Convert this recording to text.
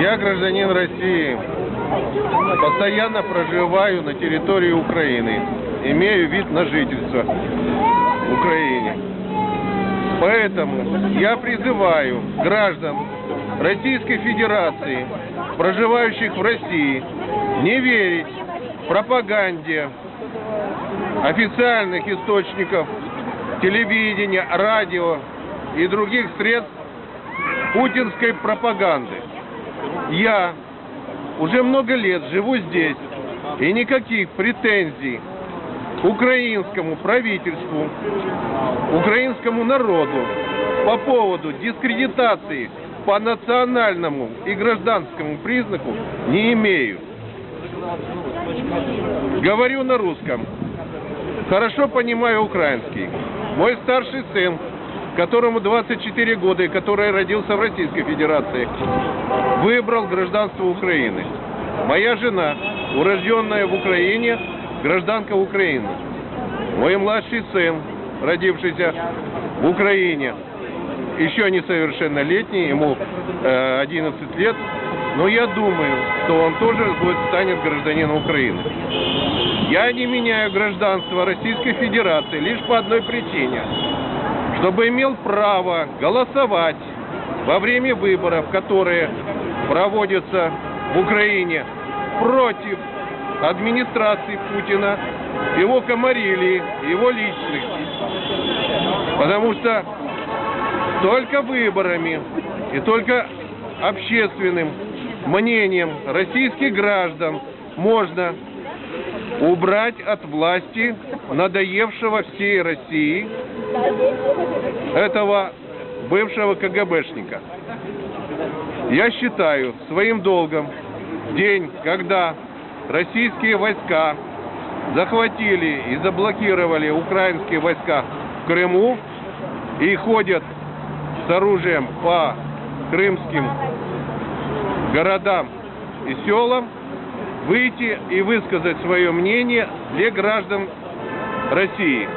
Я гражданин России. Постоянно проживаю на территории Украины. Имею вид на жительство в Украине. Поэтому я призываю граждан Российской Федерации, проживающих в России, не верить пропаганде официальных источников телевидения, радио и других средств путинской пропаганды. Я уже много лет живу здесь, и никаких претензий украинскому правительству, украинскому народу по поводу дискредитации по национальному и гражданскому признаку не имею. Говорю на русском. Хорошо понимаю украинский. Мой старший сын, которому 24 года и который родился в Российской Федерации, выбрал гражданство Украины. Моя жена, урожденная в Украине, гражданка Украины. Мой младший сын, родившийся в Украине, еще несовершеннолетний, ему э, 11 лет, но я думаю, что он тоже будет, станет гражданином Украины. Я не меняю гражданство Российской Федерации лишь по одной причине. Чтобы имел право голосовать во время выборов, которые проводятся в Украине против администрации Путина, его комарилии, его личности. Потому что только выборами и только общественным мнением российских граждан можно убрать от власти надоевшего всей России этого бывшего КГБшника. Я считаю своим долгом день, когда российские войска захватили и заблокировали украинские войска в Крыму и ходят с оружием по крымским городам и селам, выйти и высказать свое мнение для граждан России.